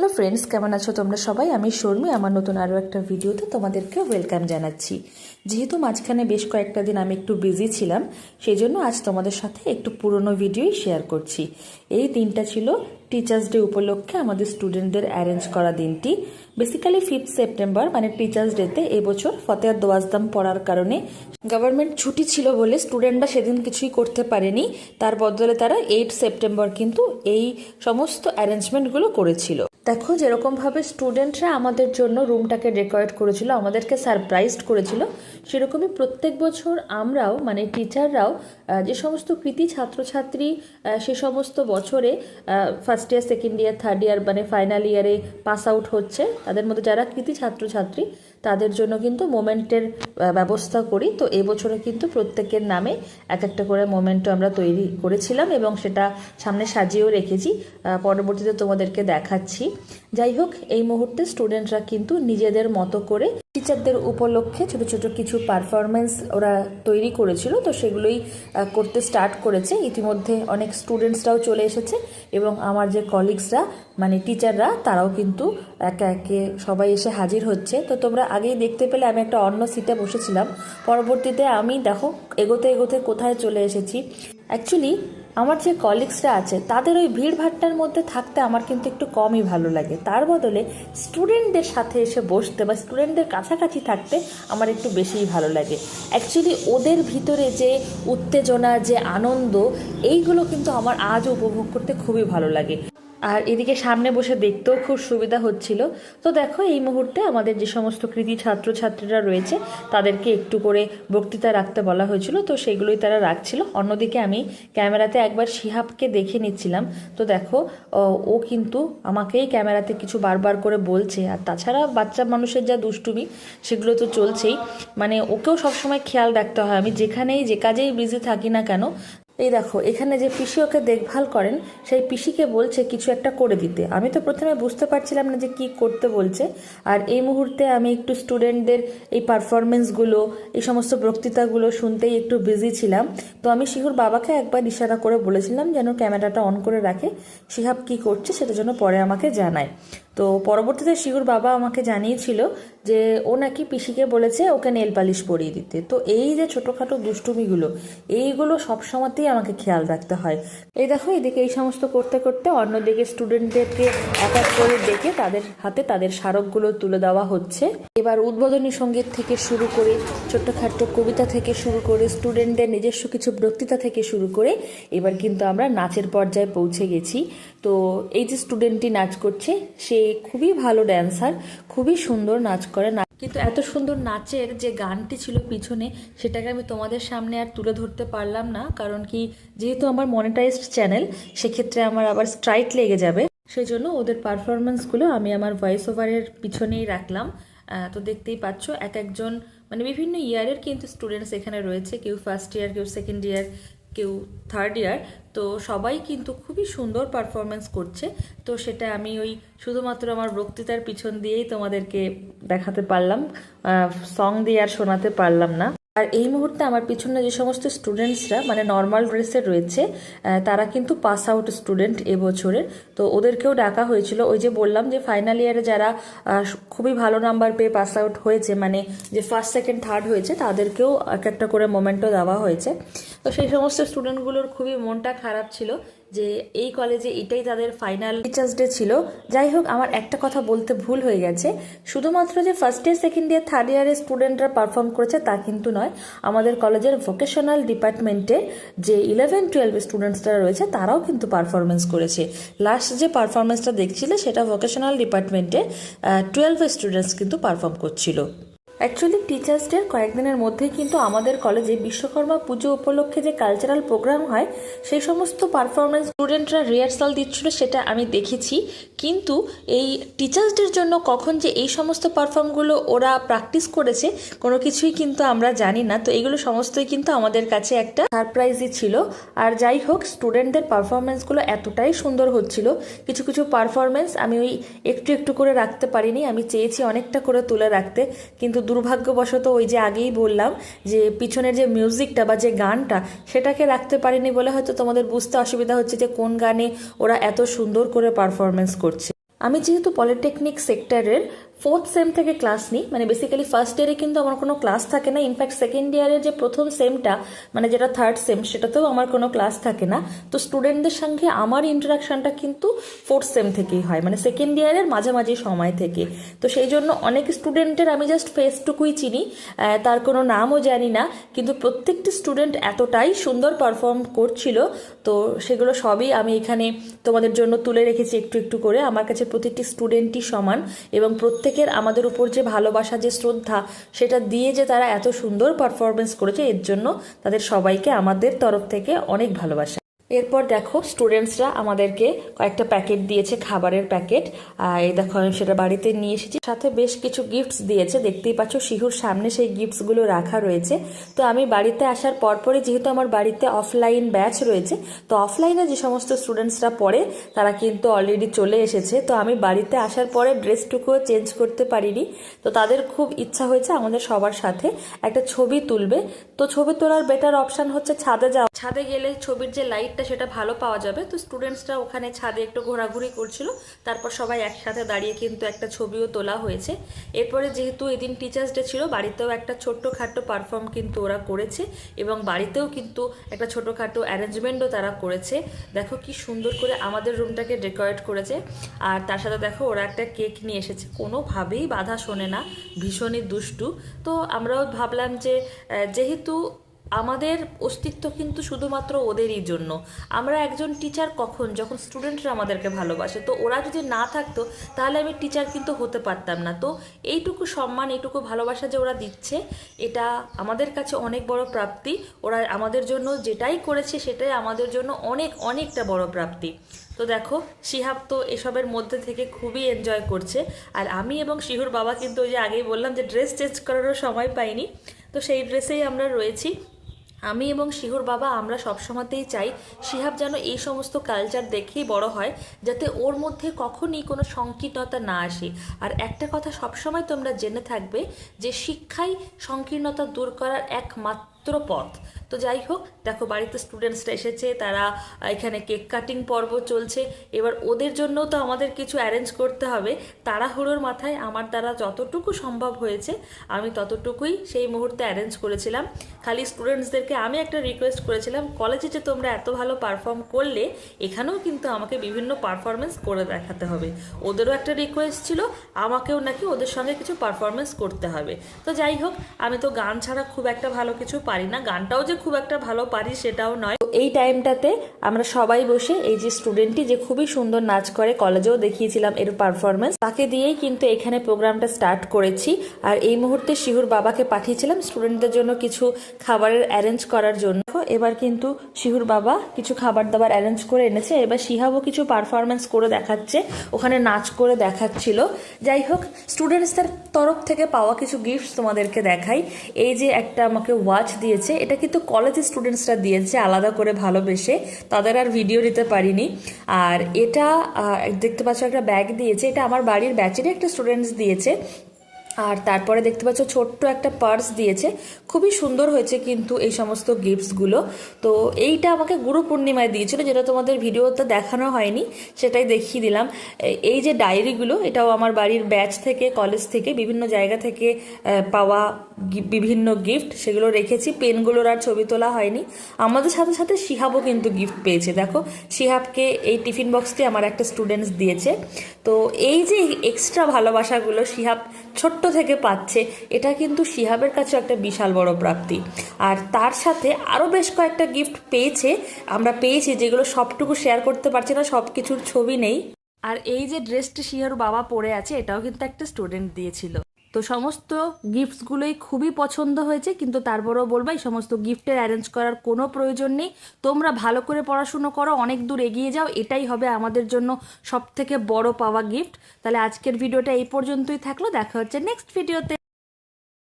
Hello friends কেমন আছো তোমরা সবাই? আমি শর্মি, আমার নতুন আরও একটা ভিডিওতে তোমাদেরকে ওয়েলকাম জানাচ্ছি। যেহেতু মাঝখানে বেশ কয়েকটা দিন আমি একটু বিজি ছিলাম সেই জন্য আজ তোমাদের সাথে একটু পুরনো ভিডিওই শেয়ার করছি। এই দিনটা ছিল টিচার্স ডে উপলক্ষে আমাদের স্টুডেন্টদের অ্যারেঞ্জ করা দিনটি। বেসিক্যালি ফিফথ সেপ্টেম্বর মানে টিচার্স ডেতে এবছর ফতেহার দোয়াজদাম পড়ার কারণে গভর্নমেন্ট ছুটি ছিল বলে স্টুডেন্টরা সেদিন কিছুই করতে পারেনি। তার বদলে তারা এইট সেপ্টেম্বর কিন্তু এই সমস্ত অ্যারেঞ্জমেন্টগুলো করেছিল। দেখো যেরকমভাবে স্টুডেন্টরা আমাদের জন্য রুমটাকে ডেকোরেট করেছিল, আমাদেরকে সারপ্রাইজড করেছিল, সেরকমই প্রত্যেক বছর আমরাও মানে টিচাররাও যে সমস্ত কৃতি ছাত্রছাত্রী সে সমস্ত বছরে first year second year third year মানে ফাইনাল ইয়ারে পাস আউট হচ্ছে, তাদের মধ্যে যারা কৃতি ছাত্রছাত্রী তাদের জন্য কিন্তু মোমেন্টের ব্যবস্থা করি। তো এবছরে কিন্তু প্রত্যেকের নামে এক একটা করে মোমেন্টও আমরা তৈরি করেছিলাম এবং সেটা সামনে সাজিয়েও রেখেছি। পরবর্তীতে তোমাদেরকে দেখাচ্ছি। যাই হোক, এই মুহূর্তে স্টুডেন্টরা কিন্তু নিজেদের মতো করে টিচারদের উপলক্ষে ছোট ছোট কিছু পারফরমেন্স ওরা তৈরি করেছিল। তো সেগুলোই করতে স্টার্ট করেছে। ইতিমধ্যে অনেক স্টুডেন্টসরাও চলে এসেছে এবং আমার যে কলিগসরা মানে টিচাররা তারাও কিন্তু একে একে সবাই এসে হাজির হচ্ছে। তো তোমরা আগেই দেখতে পেলে আমি একটা অন্য সিটে বসেছিলাম। পরবর্তীতে আমি, দেখো, এগোতে এগোতে কোথায় চলে এসেছি? অ্যাকচুয়ালি আমার যে কলিগসরা আছে, তাদের ওই ভিড়ভাট্টার মধ্যে থাকতে আমার কিন্তু একটু কমই ভালো লাগে। তার বদলে স্টুডেন্টদের সাথে এসে বসতে বা স্টুডেন্টদের কাছাকাছি থাকতে আমার একটু বেশিই ভালো লাগে। অ্যাকচুয়ালি ওদের ভিতরে যে উত্তেজনা, যে আনন্দ, এইগুলো কিন্তু আমার আজও উপভোগ করতে খুবই ভালো লাগে। আর এদিকে সামনে বসে দেখতেও খুব সুবিধা হচ্ছিল। তো দেখো, এই মুহূর্তে আমাদের যে সমস্ত কৃতি ছাত্রছাত্রীরা রয়েছে, তাদেরকে একটু করে বক্তৃতা রাখতে বলা হয়েছিল। তো সেগুলোই তারা রাখছিল। অন্যদিকে আমি ক্যামেরাতে একবার শিহাবকে দেখে নিচ্ছিলাম। তো দেখো, ও কিন্তু আমাকেই ক্যামেরাতে কিছু বারবার করে বলছে। আর তাছাড়া বাচ্চা মানুষের যা দুষ্টুমি, সেগুলো তো চলছেই। মানে ওকেও সবসময় খেয়াল রাখতে হয়। আমি যেখানেই যে কাজেই বিজি থাকি না কেন এই দেখো, এখানে যে পিসি ওকে দেখভাল করেন, সেই পিসিকে বলছে কিছু একটা করে দিতে। আমি তো প্রথমে বুঝতে পারছিলাম না যে কি করতে বলছে। আর এই মুহূর্তে আমি একটু স্টুডেন্টদের এই পারফরমেন্সগুলো এই সমস্ত বক্তৃতাগুলো শুনতেই একটু বিজি ছিলাম। তো আমি শিহুর বাবাকে একবার ইশারা করে বলেছিলাম যেন ক্যামেরাটা অন করে রাখে। শিহাব কি করছে সেটা যেন পরে আমাকে জানায়। তো পরবর্তীতে শিহুর বাবা আমাকে জানিয়েছিল যে ও নাকি পিসিকে বলেছে ওকে নেল পালিশ পরিয়ে দিতে। তো এই যে ছোটোখাটো দুষ্টুমিগুলো, এইগুলো সবসময়তেই আমাকে খেয়াল রাখতে হয়। এই দেখো, এদিকে এই সমস্ত করতে করতে অন্যদিকে স্টুডেন্টদেরকে এক এক করে ডেকে তাদের হাতে তাদের স্মারকগুলো তুলে দেওয়া হচ্ছে। এবার উদ্বোধনী সংগীত থেকে শুরু করে ছোট্টখাট্ট কবিতা থেকে শুরু করে, স্টুডেন্টদের নিজস্ব কিছু বক্তৃতা থেকে শুরু করে, এবার কিন্তু আমরা নাচের পর্যায়ে পৌঁছে গেছি। তো এই যে স্টুডেন্টটি নাচ করছে, সে খুবই ভালো ড্যান্সার খুবই সুন্দর নাচ করে না কিন্তু এত সুন্দর নাচের যে গানটি ছিল পিছনে, সেটাকে আমি তোমাদের সামনে আর তুলে ধরতে পারলাম না। কারণ কি, যেহেতু আমার মনিটাইজড চ্যানেল সেক্ষেত্রে আমার আবার স্ট্রাইক লেগে যাবে। সেই জন্য ওদের পারফরমেন্সগুলো আমি আমার ভয়েস ওভারের পিছনেই রাখলাম। তো দেখতেই পাচ্ছ, এক একজন মানে বিভিন্ন ইয়ারের কিন্তু স্টুডেন্টস এখানে রয়েছে। কেউ ফার্স্ট ইয়ার কেউ সেকেন্ড ইয়ার কেউ থার্ড ইয়ার তো সবাই কিন্তু খুবই সুন্দর পারফরমেন্স করছে। তো সেটা আমি ওই শুধুমাত্র আমার বক্তৃতার পিছন দিয়েই তোমাদেরকে দেখাতে পারলাম সং দিয়ে আর শোনাতে পারলাম না। আর এই মুহূর্তে আমার পিছনে যে সমস্ত স্টুডেন্টসরা মানে নর্মাল ড্রেসে রয়েছে তারা কিন্তু পাস আউট স্টুডেন্ট এবছরের। তো ওদেরকেও ডাকা হয়েছিল। ওই যে বললাম যে ফাইনাল ইয়ারে যারা খুবই ভালো নাম্বার পেয়ে পাস আউট হয়েছে মানে যে ফার্স্ট সেকেন্ড থার্ড হয়েছে, তাদেরকেও এক একটা করে মোমেন্টও দেওয়া হয়েছে। তো সেই সমস্ত স্টুডেন্টগুলোর খুবই মনটা খারাপ ছিল যে এই কলেজে এটাই তাদের ফাইনাল টিচার্স ডে ছিল। যাই হোক, আমার একটা কথা বলতে ভুল হয়ে গেছে। শুধুমাত্র যে first year second year third ইয়ারের স্টুডেন্টরা পারফর্ম করেছে তা কিন্তু নয়, আমাদের কলেজের ভোকেশনাল ডিপার্টমেন্টে যে ইলেভেন টুয়েলভ স্টুডেন্টসরা রয়েছে, তারাও কিন্তু পারফরমেন্স করেছে। লাস্ট যে পারফরমেন্সটা দেখছিলে, সেটা ভোকেশনাল ডিপার্টমেন্টে টুয়েলভ স্টুডেন্টস কিন্তু পারফর্ম করছিল। অ্যাকচুয়ালি টিচার্স ডের কয়েকদিনের মধ্যেই কিন্তু আমাদের কলেজে বিশ্বকর্মা পুজো উপলক্ষে যে কালচারাল প্রোগ্রাম হয়, সেই সমস্ত পারফরমেন্স স্টুডেন্টরা রিহার্সাল দিচ্ছিল, সেটা আমি দেখেছি। কিন্তু এই টিচার্স ডের জন্য কখন যে এই সমস্ত পারফর্মগুলো ওরা প্র্যাকটিস করেছে, কোনো কিছুই কিন্তু আমরা জানি না। তো এগুলো সমস্তই কিন্তু আমাদের কাছে একটা সারপ্রাইজই ছিল। আর যাই হোক স্টুডেন্টদের পারফরমেন্সগুলো এতটাই সুন্দর হচ্ছিল। কিছু কিছু পারফরমেন্স আমি ওই একটু একটু করে রাখতে পারিনি। আমি চেয়েছি অনেকটা করে তুলে রাখতে। কিন্তু দুর্ভাগ্যবশত ওই যে আগেই বললাম যে পিছনের যে মিউজিকটা বা যে গানটা, সেটাকে রাখতে পারিনি বলে হয়তো তোমাদের বুঝতে অসুবিধা হচ্ছে যে কোন গানে ওরা এত সুন্দর করে পারফরমেন্স করছে। আমি যেহেতু পলিটেকনিক সেক্টরের ফোর্থ সেম থেকে ক্লাস নিই। মানে বেসিক্যালি ফার্স্ট ইয়ারে কিন্তু আমার কোনো ক্লাস থাকে না। ইনফ্যাক্ট সেকেন্ড ইয়ারের যে প্রথম সেমটা মানে যেটা থার্ড সেম সেটাতেও আমার কোনো ক্লাস থাকে না। তো স্টুডেন্টদের সঙ্গে আমার ইন্টারাকশনটা কিন্তু ফোর্থ সেম থেকেই হয়। মানে সেকেন্ড ইয়ারের মাঝামাঝি সময় থেকে। তো সেই জন্য অনেক স্টুডেন্টের আমি জাস্ট ফেসটুকুই চিনি। তার কোনো নামও জানি না। কিন্তু প্রত্যেকটি স্টুডেন্ট এতটাই সুন্দর পারফর্ম করছিল। তো সেগুলো সবই আমি এখানে তোমাদের জন্য তুলে রেখেছি একটু একটু করে। আমার কাছে প্রত্যেকটি স্টুডেন্টই সমান এবং প্রত্যেকের আমাদের উপর যে ভালোবাসা, যে শ্রদ্ধা, সেটা দিয়ে যে তারা এত সুন্দর পারফরমেন্স করেছে, এর জন্য তাদের সবাইকে আমাদের তরফ থেকে অনেক ভালোবাসা। এরপর দেখো স্টুডেন্টসরা আমাদেরকে কয়েকটা প্যাকেট দিয়েছে, খাবারের প্যাকেট আর এই দেখো, আমি সেটা বাড়িতে নিয়ে এসেছি। সাথে বেশ কিছু গিফটস দিয়েছে। দেখতেই পাচ্ছ, শিহুর সামনে সেই গিফটসগুলো রাখা রয়েছে। তো আমি বাড়িতে আসার পরপরই, যেহেতু আমার বাড়িতে অফলাইন ব্যাচ রয়েছে, তো অফলাইনে যে সমস্ত স্টুডেন্টসরা পড়ে, তারা কিন্তু অলরেডি চলে এসেছে। তো আমি বাড়িতে আসার পরে ড্রেসটুকুও চেঞ্জ করতে পারিনি। তো তাদের খুব ইচ্ছা হয়েছে আমাদের সবার সাথে একটা ছবি তুলবে। তো ছবি তোলার বেটার অপশন হচ্ছে ছাদে যাওয়া। ছাদে গেলে ছবির যে লাইটটা সেটা ভালো পাওয়া যাবে। তো স্টুডেন্টসরা ওখানে ছাদে একটু ঘোরাঘুরি করছিল। তারপর সবাই একসাথে দাঁড়িয়ে কিন্তু একটা ছবিও তোলা হয়েছে। এরপরে যেহেতু এদিন টিচার্স ডে ছিল, বাড়িতেও একটা ছোট্টখাটো পারফর্ম কিন্তু ওরা করেছে এবং বাড়িতেও কিন্তু একটা ছোটোখাটো অ্যারেঞ্জমেন্টও তারা করেছে। দেখো কি সুন্দর করে আমাদের রুমটাকে ডেকোরেট করেছে। আর তার সাথে দেখো ওরা একটা কেক নিয়ে এসেছে। কোনোভাবেই বাধা শোনে না, ভীষণই দুষ্টু। তো আমরাও ভাবলাম যে যেহেতু আমাদের অস্তিত্ব কিন্তু শুধুমাত্র ওদেরই জন্য। আমরা একজন টিচার কখন? যখন স্টুডেন্টরা আমাদেরকে ভালোবাসে। তো ওরা যদি না থাকতো, তাহলে আমি টিচার কিন্তু হতে পারতাম না। তো এইটুকু সম্মান, এইটুকু ভালোবাসা যে ওরা দিচ্ছে, এটা আমাদের কাছে অনেক বড় প্রাপ্তি। ওরা আমাদের জন্য যেটাই করেছে, সেটাই আমাদের জন্য অনেক, অনেকটা বড় প্রাপ্তি। তো দেখো, শিহাব তো এসবের মধ্যে থেকে খুবই এনজয় করছে। আর আমি এবং শিহুর বাবা কিন্তু ওই যে আগেই বললাম যে ড্রেস চেঞ্জ করারও সময় পাইনি। তো সেই ড্রেসেই আমরা রয়েছি। আমি এবং শিহুর বাবা আমরা সবসময়তেই চাই শিহাব যেন এই সমস্ত কালচার দেখেই বড় হয়, যাতে ওর মধ্যে কখনই কোনো সংকীর্ণতা না আসে। আর একটা কথা সবসময় তোমরা জেনে থাকবে যে শিক্ষাই সংকীর্ণতা দূর করার একমাত্র পথ তো যাই হোক, দেখো বাড়িতে স্টুডেন্টসরা এসেছে, তারা এখানে কেক কাটিং পর্ব চলছে। এবার ওদের জন্যও তো আমাদের কিছু অ্যারেঞ্জ করতে হবে। তাড়াহুড়োর মাথায় আমার দ্বারা যতটুকু সম্ভব হয়েছে, আমি ততটুকুই সেই মুহূর্তে অ্যারেঞ্জ করেছিলাম। খালি স্টুডেন্টসদেরকে আমি একটা রিকোয়েস্ট করেছিলাম কলেজে যে তোমরা এত ভালো পারফর্ম করলে, এখানেও কিন্তু আমাকে বিভিন্ন পারফরমেন্স করে দেখাতে হবে। ওদেরও একটা রিকোয়েস্ট ছিল, আমাকেও নাকি ওদের সঙ্গে কিছু পারফরমেন্স করতে হবে। তো যাই হোক, আমি তো গান ছাড়া খুব একটা ভালো কিছু পারি না, গানটাও যে খুব একটা ভালো পারি সেটাও নয়। এই টাইমটাতে আমরা সবাই বসে এই যে স্টুডেন্টটি যে খুবই সুন্দর নাচ করে কলেজেও দেখিয়েছিলাম এর পারফরমেন্স তাকে দিয়েই কিন্তু এখানে প্রোগ্রামটা স্টার্ট করেছি। আর এই মুহূর্তে শিহুর বাবাকে পাঠিয়েছিলাম স্টুডেন্টদের জন্য কিছু খাবারের অ্যারেঞ্জ করার জন্য। এবার কিন্তু শিহুর বাবা কিছু খাবার দাবার অ্যারেঞ্জ করে এনেছে, এবার শিহাবও কিছু পারফরমেন্স করে দেখাচ্ছে, ওখানে নাচ করে দেখাচ্ছিল। যাই হোক স্টুডেন্টসদের তরফ থেকে পাওয়া কিছু গিফটস তোমাদেরকে দেখাই। এই যে একটা আমাকে ওয়াচ দিয়েছে। এটা কিন্তু কলেজের স্টুডেন্টসরা দিয়েছে আলাদা করে ভালোবেসে। তাদের আর ভিডিও নিতে পারিনি। আর এটা দেখতে পাচ্ছ একটা ব্যাগ দিয়েছে। এটা আমার বাড়ির ব্যাচেরই একটা স্টুডেন্টস দিয়েছে। আর তারপরে দেখতে পাচ্ছ ছোট্ট একটা পার্স দিয়েছে। খুবই সুন্দর হয়েছে কিন্তু এই সমস্ত গিফটসগুলো তো এইটা আমাকে গুরু পূর্ণিমায় দিয়েছিল, যেটা তোমাদের ভিডিওতে দেখানো হয়নি, সেটাই দেখিয়ে দিলাম। এই যে ডায়েরিগুলো এটাও আমার বাড়ির ব্যাচ থেকে কলেজ থেকে, বিভিন্ন জায়গা থেকে পাওয়া বিভিন্ন গিফট সেগুলো রেখেছি, পেনগুলোর আর ছবি তোলা হয়নি। আমাদের সাথে সাথে শিহাবও কিন্তু গিফট পেয়েছে। দেখো, শিহাবকে এই টিফিন বক্সটি আমার একটা স্টুডেন্টস দিয়েছে। তো এই যে এক্সট্রা ভালোবাসাগুলো শিহাব ছোট্ট থেকে পাচ্ছে, এটা কিন্তু শিহাবের কাছে একটা বিশাল বড় প্রাপ্তি। আর তার সাথে আরও বেশ কয়েকটা গিফট পেয়েছে। আমরা পেয়েছি যেগুলো সবটুকু শেয়ার করতে পারছি না সব কিছুর ছবি নেই। আর এই যে ড্রেসটি শিহার বাবা পরে আছে, এটাও কিন্তু একটা স্টুডেন্ট দিয়েছিল। তো সমস্ত গিফটসগুলোই খুবই পছন্দ হয়েছে, কিন্তু তারপরেও বলব এই সমস্ত গিফটের অ্যারেঞ্জ করার কোনো প্রয়োজন নেই। তোমরা ভালো করে পড়াশুনো করো, অনেক দূর এগিয়ে যাও, এটাই হবে আমাদের জন্য সবথেকে বড় পাওয়া গিফট তাহলে আজকের ভিডিওটা এই পর্যন্তই থাকল, দেখা হচ্ছে নেক্সট ভিডিওতে